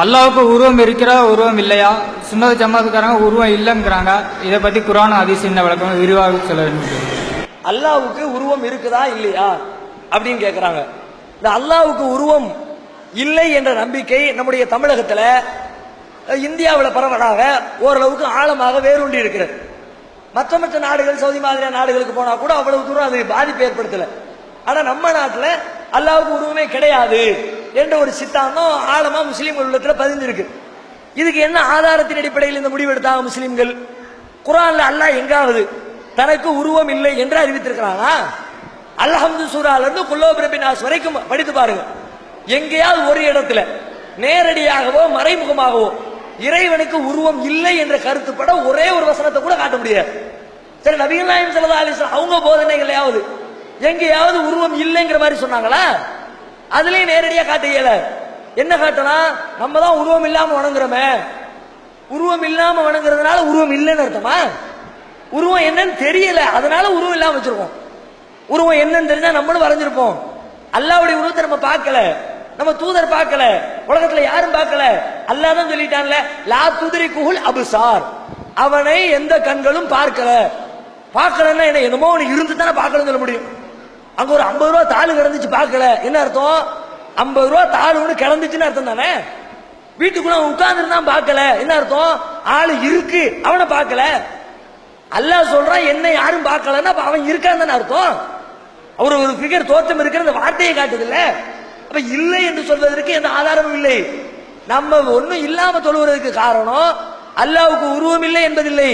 அல்லாவுக்கு உருவம் இருக்கிறா உருவம் இல்லையா? சுன்னத ஜமாத்துக்காரங்க உருவம் இல்லைங்கிறாங்க. இதை பத்தி குரான் அதிசி என்ன விளக்கம் விரிவாக சொல்ல வேண்டும் அல்லாவுக்கு உருவம் இருக்குதா இல்லையா? அப்படின்னு கேட்குறாங்க இந்த அல்லாவுக்கு உருவம் இல்லை என்ற நம்பிக்கை நம்முடைய தமிழகத்தில் இந்தியாவில் பரவலாக ஓரளவுக்கு ஆழமாக வேரூண்டி இருக்கிறது. மற்ற மற்ற நாடுகள் சவுதி மாதிரியான நாடுகளுக்கு போனால் கூட அவ்வளவு தூரம் அது பாதிப்பு ஏற்படுத்தலை. ஆனால் நம்ம நாட்டில் அல்லாவுக்கு உருவமே கிடையாது. என்ற ஒரு சித்தாந்தம் ஆழமா முஸ்லீம்கள் உள்ளத்துல பதிஞ்சிருக்கு இதுக்கு என்ன ஆதாரத்தின் அடிப்படையில் இந்த முடிவு எடுத்தாங்க முஸ்லீம்கள்? குரான்ல அல்லாஹ் எங்காவது தனக்கு உருவம் இல்லை என்று அறிவித்திருக்கிறானா? அல்ஹம்து சூரால இருந்து குல்லோபிரபினாஸ் வரைக்கும் படித்து பாருங்க. எங்கேயாவது ஒரு இடத்துல நேரடியாகவோ மறைமுகமாகவோ இறைவனுக்கு உருவம் இல்லை என்ற கருத்துப்பட ஒரே ஒரு வசனத்தை கூட காட்ட முடியாது. சரி நபிகள் நாயம் சல்லா அலிஸ்லாம் அவங்க போதனைகளையாவது எங்கேயாவது உருவம் இல்லைங்கிற மாதிரி சொன்னாங்களா? அதுலயும் நேரடியா காட்ட இயல என்ன காட்டனா நம்ம தான் உருவம் இல்லாம வணங்குறோமே. உருவம் இல்லாம வணங்குறதுனால உருவம் இல்லைன்னு அர்த்தமா? உருவம் என்னன்னு தெரியல அதனால உருவம் இல்லாம வச்சிருக்கோம். உருவம் என்னன்னு தெரிஞ்சா நம்மளும் வரைஞ்சிருப்போம். அல்லாவுடைய உருவத்தை நம்ம பார்க்கல. நம்ம தூதர் பார்க்கல. உலகத்துல யாரும் பார்க்கல. அல்லாதான் சொல்லிட்டான்ல லா துதிரி குகுல் அபுசார். அவனை எந்த கண்களும் பார்க்கல. பார்க்கலன்னா என்ன என்னமோ ஒன்று இருந்து தானே பார்க்கலன்னு சொல்ல முடியும். அங்க ஒரு ஐம்பது ரூபா தாள் கிடந்துச்சு பார்க்கல. என்ன அர்த்தம்? ஐம்பது ரூபா தாள் ஒன்று கிடந்துச்சுன்னு அர்த்தம் தானே? வீட்டுக்குள்ள உட்கார்ந்துருந்தான் பார்க்கல. என்ன அர்த்தம்? ஆளு இருக்கு அவனை பார்க்கல. அல்லாஹ் சொல்றான் என்ன யாரும் பார்க்கலன்னா அவன் இருக்கான்னு தானே அர்த்தம்? அவர் ஒரு ஃபிகர் தோற்றம் இருக்கிற அந்த வார்த்தையை காட்டுது இல்ல அப்ப இல்லை என்று சொல்வதற்கு எந்த ஆதாரமும் இல்லை. நம்ம ஒன்றும் இல்லாம சொல்வதற்கு காரணம் அல்லாவுக்கு உருவம் இல்லை என்பதில்லை.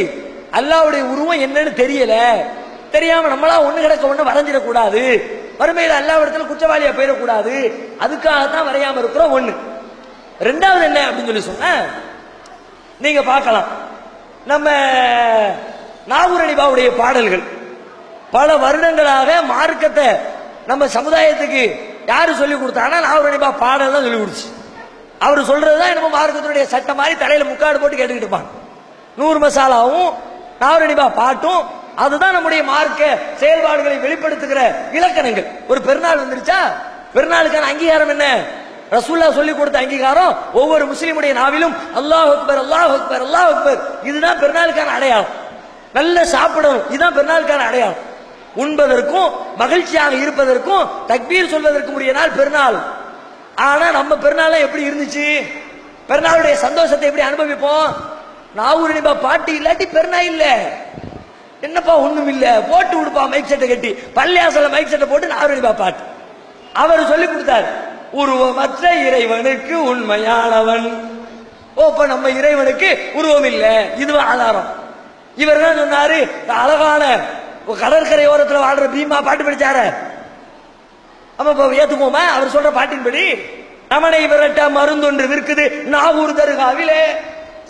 அல்லாவுடைய உருவம் என்னன்னு தெரியல. தெரியாம நம்மளா ஒண்ணு கிடக்க ஒண்ணு வரைஞ்சிடக்கூடாது. வறுமையில அல்லாவிடத்துல குற்றவாளியா போயிடக்கூடாது. அதுக்காகத்தான் வரையாம இருக்கிறோம் ஒண்ணு. ரெண்டாவது என்ன அப்படின்னு சொல்லி சொன்ன நீங்க பார்க்கலாம். நம்ம நாகூரணிபாவுடைய பாடல்கள் பல வருடங்களாக மார்க்கத்தை நம்ம சமுதாயத்துக்கு யாரு சொல்லி கொடுத்தாங்கன்னா நாகூரணிபா பாடல் தான் சொல்லி கொடுச்சு அவர் சொல்றதுதான் நம்ம மார்க்கத்தினுடைய சட்டம் மாதிரி தலையில முக்காடு போட்டு கேட்டுக்கிட்டு இருப்பாங்க. நூறு மசாலாவும் நாகூரணிபா பாட்டும் அதுதான் நம்முடைய மார்க்க செயல்பாடுகளை வெளிப்படுத்துகிற இலக்கணங்கள். ஒரு பெருநாள் வந்துருச்சா? பெருநாளுக்கான அங்கீகாரம் என்ன? ரசூல்லா சொல்லி கொடுத்த அங்கீகாரம் ஒவ்வொரு முஸ்லீமுடைய நாவிலும் அல்லாஹ் அக்பர் அல்லாஹ் அக்பர் அல்லாஹ் அக்பர். இதுதான் பெருநாளுக்கான அடையாளம். நல்ல சாப்பிடணும். இதுதான் பெருநாளுக்கான அடையாளம். உண்பதற்கும் மகிழ்ச்சியாக இருப்பதற்கும் தக்பீர் சொல்வதற்கும் உரிய நாள் பெருநாள். ஆனா நம்ம பெருநாள் எப்படி இருந்துச்சு? பெருநாளுடைய சந்தோஷத்தை எப்படி அனுபவிப்போம்? நாவூர் நிபா பாட்டு இல்லாட்டி பெருநாள் இல்லை. என்னப்பா ஒண்ணும் இல்ல. போட்டு விடுப்பா மைக் செட்டை கட்டி. பள்ளியாசல மைக் செட்டை போட்டு நான் நிபா பாட்டு. அவர் சொல்லி கொடுத்தார். உருவமற்ற இறைவனுக்கு உண்மையானவன். ஓ இப்ப நம்ம இறைவனுக்கு உருவம் இல்ல. இதுவா ஆதாரம். இவர் தான் சொன்னாரு அழகான கடற்கரை ஓரத்தில் வாழ்ற பீமா பாட்டு படிச்சாரு. அப்ப இப்ப ஏத்துக்குவோமா? அவர் சொல்ற பாட்டின்படி. ரமணை விரட்ட மருந்தொன்று விற்குது நாகூர் தருகாவிலே.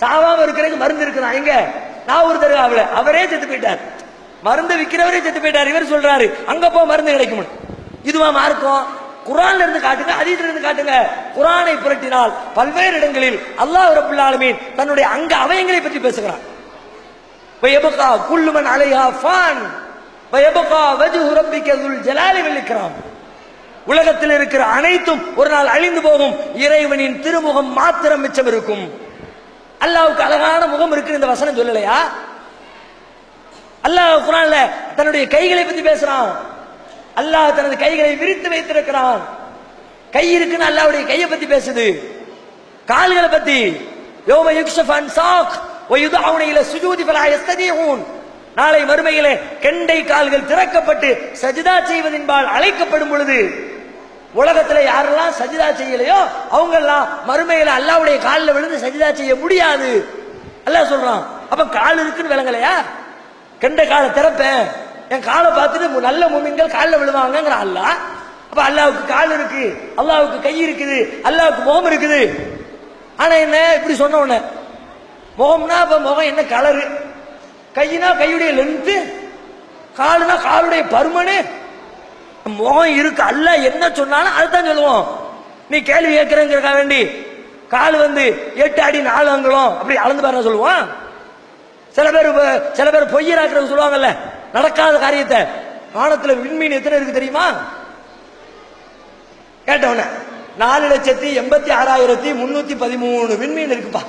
சாவாம இருக்கிறதுக்கு மருந்து இருக்குதான் எங்க? நான் ஒரு தடவை அவரே செத்து போயிட்டார். மருந்து விற்கிறவரே செத்து போயிட்டார். இவர் சொல்றாரு அங்க போ மருந்து கிடைக்கும் இதுவா மார்க்கம்? குரான்ல இருந்து காட்டுங்க அதீத்துல இருந்து காட்டுங்க. குரானை புரட்டினால் பல்வேறு இடங்களில் அல்லாஹ் ரபுல் ஆலமீன் தன்னுடைய அங்க அவயங்களை பற்றி பேசுகிறான். வயபகா குல்லுமன் அலைஹா ஃபான். வயபகா வஜ்ஹு ரப்பிக துல் ஜலாலி வல் உலகத்தில் இருக்கிற அனைத்தும் ஒரு நாள் அழிந்து போகும். இறைவனின் திருமுகம் மாத்திரம் மிச்சம் இருக்கும். அல்லாவுக்கு அழகான முகம் இருக்கு இந்த வசனம் சொல்லலையா? அல்லாஹ் குரான்ல தன்னுடைய கைகளை பத்தி பேசுறான். அல்லாஹ் தனது கைகளை விரித்து வைத்திருக்கிறான். கை இருக்குன்னு அல்லாவுடைய கையை பத்தி பேசுது. கால்களை பத்தி. யோம யுக்ஷஃபன் சாக். ஒயுது அவனையில சுஜூதி பலாயஸ்ததியூன் நாளை மறுமையிலே கெண்டை கால்கள் திறக்கப்பட்டு சஜிதா செய்வதின்பால் அழைக்கப்படும் பொழுது உலகத்துல யாரெல்லாம் சஜிதா செய்யலையோ அவங்க எல்லாம் மறுமையில அல்லாவுடைய காலில் விழுந்து சஜிதா செய்ய முடியாது. அல்ல சொல்றான் அப்ப கால் இருக்குன்னு விளங்கலையா? கெண்ட காலை திறப்பேன். என் காலை பார்த்துட்டு நல்ல மூமின்கள் காலில் விழுவாங்கிற அல்லாஹ். அப்ப அல்லாவுக்கு கால் இருக்கு அல்லாவுக்கு கை இருக்குது அல்லாவுக்கு முகம் இருக்குது. ஆனா என்ன இப்படி சொன்ன உடனே முகம்னா அப்ப முகம் என்ன கலரு கையினா கையுடைய லென்த்து காலுனா காலுடைய பருமனு முகம் இருக்கு அல்ல என்ன சொன்னாலும் அதுதான் சொல்லுவோம். நீ கேள்வி கேட்கிறேங்கிறக்கா வேண்டி கால் வந்து எட்டு அடி நாலு அங்குலம் அப்படி அளந்து பாரு சொல்லுவோம். சில பேர் சில பேர் பொய்யராக்குறது சொல்லுவாங்கல்ல நடக்காத காரியத்தை. வானத்துல விண்மீன் எத்தனை இருக்கு தெரியுமா? கேட்டவன நாலு லட்சத்தி எண்பத்தி ஆறாயிரத்தி முன்னூத்தி பதிமூணு விண்மீன் இருக்குப்பா.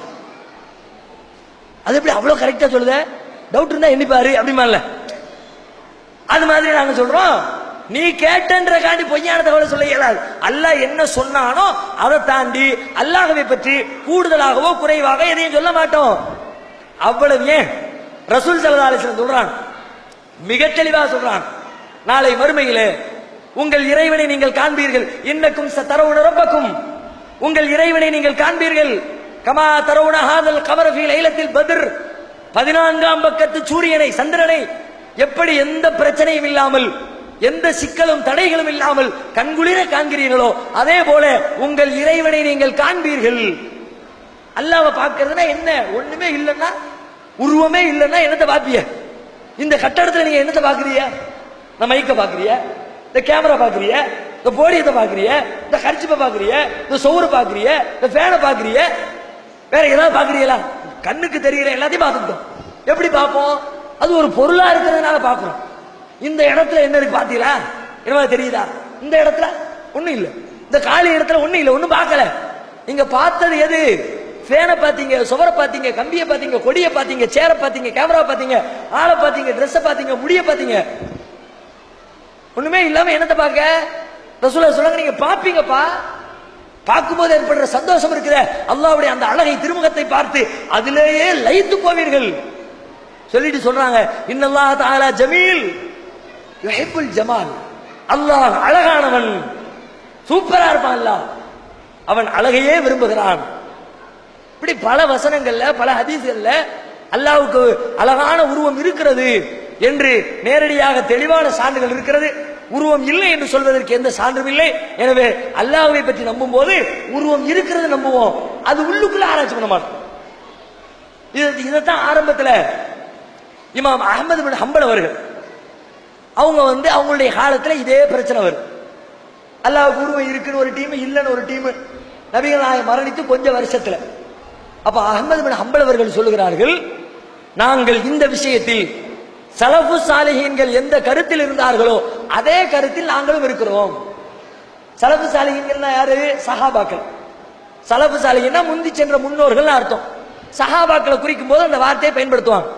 அது எப்படி அவ்வளவு கரெக்டா சொல்லுத? டவுட் இருந்தா எண்ணிப்பாரு அப்படிமால அது மாதிரி நாங்க சொல்றோம். நீ கேட்டன்ற காண்டி பொய்யான தகவலை சொல்ல இயலாது. அல்லாஹ் என்ன சொன்னானோ அதை தாண்டி அல்லாஹவை பற்றி கூடுதலாகவோ குறைவாக எதையும் சொல்ல மாட்டோம். அவ்வளவு ஏன்? ரசூல் சல்லா சொல்றான். மிக தெளிவாக சொல்றான். நாளை மறுமையிலே உங்கள் இறைவனை நீங்கள் காண்பீர்கள். இன்னக்கும் தரவுண ரொம்பக்கும் உங்கள் இறைவனை நீங்கள் காண்பீர்கள். கமா தரவுண ஹாதல் கமரஃபி லைலத்தில் பதிர். பதினான்காம் பக்கத்து சூரியனை சந்திரனை. எப்படி எந்த பிரச்சனையும் இல்லாமல் எந்த சிக்கலும் தடைகளும் இல்லாமல் கண்குளிர காண்கிறீர்களோ அதே போல உங்கள் இறைவனை நீங்கள் காண்பீர்கள். அல்லாவ பார்க்கறதுனா என்ன? ஒண்ணுமே இல்லைன்னா உருவமே இல்லைன்னா என்னத்தை பாப்பிய இந்த கட்டடத்துல நீங்க என்னத்தை பாக்குறீங்க இந்த மைக்க பாக்குறிய இந்த கேமரா பாக்குறிய இந்த போடியத்தை பாக்குறிய இந்த கரிச்சிப்பை பாக்குறிய இந்த சோறு பாக்குறிய இந்த ஃபேனை பாக்குறிய வேற ஏதாவது பாக்குறீங்களா கண்ணுக்கு தெரிகிற எல்லாத்தையும் பார்த்துட்டோம் எப்படி பார்ப்போம்? அது ஒரு பொருளா இருக்கிறதுனால பார்க்குறோம். இந்த இடத்துல என்ன இருக்கு பாத்தீங்களா? என்ன தெரியுதா? இந்த இடத்துல ஒண்ணும் இல்ல. இந்த காலி இடத்துல ஒண்ணும் இல்ல ஒண்ணும் பார்க்கல. நீங்க பார்த்தது எது? ஃபேனை பார்த்தீங்க சுவரை பார்த்தீங்க கம்பியை பார்த்தீங்க கொடியை பார்த்தீங்க சேரை பார்த்தீங்க கேமரா பார்த்தீங்க ஆளை பார்த்தீங்க ட்ரெஸ்ஸை பார்த்தீங்க முடிய பார்த்தீங்க. ஒண்ணுமே இல்லாம என்னத்தை பார்க்க? ரசூலா சொல்லுங்க நீங்க பாப்பீங்கப்பா பார்க்கும்போது ஏற்படுற சந்தோஷம் இருக்குதே. அல்லாவுடைய அந்த அழகை திருமுகத்தை பார்த்து அதிலேயே லயித்து போவீர்கள். சொல்லிட்டு சொல்றாங்க இன்னல்லாஹ் தஆலா ஜமீல். யுஹிப்புல் ஜமால். அல்லாஹ் அழகானவன். சூப்பரா இருப்பான் அல்லாஹ். அவன் அழகையே விரும்புகிறான். இப்படி பல வசனங்கள்ல பல ஹதீஸ்கள்ல அல்லாவுக்கு அழகான உருவம் இருக்கிறது என்று நேரடியாக தெளிவான சான்றுகள் இருக்கிறது. உருவம் இல்லை என்று சொல்வதற்கு எந்த சான்றும் இல்லை. எனவே அல்லாஹ்வை பற்றி நம்பும் போது உருவம் இருக்கிறது நம்புவோம். அது உள்ளுக்குள்ள ஆராய்ச்சி பண்ண மாட்டோம். இது இதைத்தான் ஆரம்பத்தில் இமாம் அகமது பின் ஹம்பல் அவர்கள் அவங்க வந்து அவங்களுடைய காலத்தில் இதே பிரச்சனை வரும். அல்லாஹ் குருவை இருக்குன்னு ஒரு டீம் இல்லைன்னு ஒரு டீம். நபிகள் நாயகம் மரணித்து கொஞ்ச வருஷத்தில். அப்ப அகமது பின் அம்பளவர்கள் சொல்லுகிறார்கள் நாங்கள் இந்த விஷயத்தில் சலபு சாலிஹீன்கள் எந்த கருத்தில் இருந்தார்களோ அதே கருத்தில் நாங்களும் இருக்கிறோம். சலபு சாலிஹீன்கள்னா யாரு? சஹாபாக்கள். சலபு சாலிஹீன்னா முந்தி சென்ற முன்னோர்கள் அர்த்தம். சஹாபாக்களை குறிக்கும் போது அந்த வார்த்தையை பயன்படுத்துவாங்க.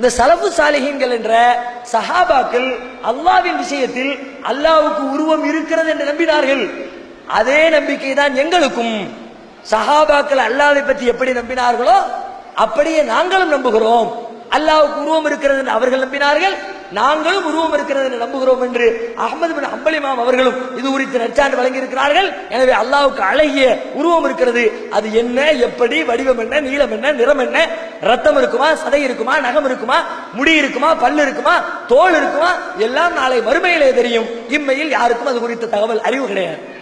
இந்த சலபு சாலிகங்கள் என்ற சஹாபாக்கள் அல்லாவின் விஷயத்தில் அல்லாவுக்கு உருவம் இருக்கிறது என்று நம்பினார்கள். அதே நம்பிக்கை தான் எங்களுக்கும். சஹாபாக்கள் அல்லாவை பற்றி எப்படி நம்பினார்களோ அப்படியே நாங்களும் நம்புகிறோம். அல்லாவுக்கு உருவம் இருக்கிறது என்று அவர்கள் நம்பினார்கள். நாங்களும் உருவம் இருக்கிறது என்று நம்புகிறோம் என்று அகமது பின் அம்பலிமாம் அவர்களும் இது குறித்து நற்சான்று வழங்கி இருக்கிறார்கள் எனவே அல்லாவுக்கு அழகிய உருவம் இருக்கிறது. அது என்ன எப்படி வடிவம் என்ன நீளம் என்ன நிறம் என்ன ரத்தம் இருக்குமா சதை இருக்குமா நகம் இருக்குமா முடி இருக்குமா பல்லு இருக்குமா தோல் இருக்குமா? எல்லாம் நாளை மறுமையிலே தெரியும். இம்மையில் யாருக்கும் அது குறித்த தகவல் அறிவு கிடையாது.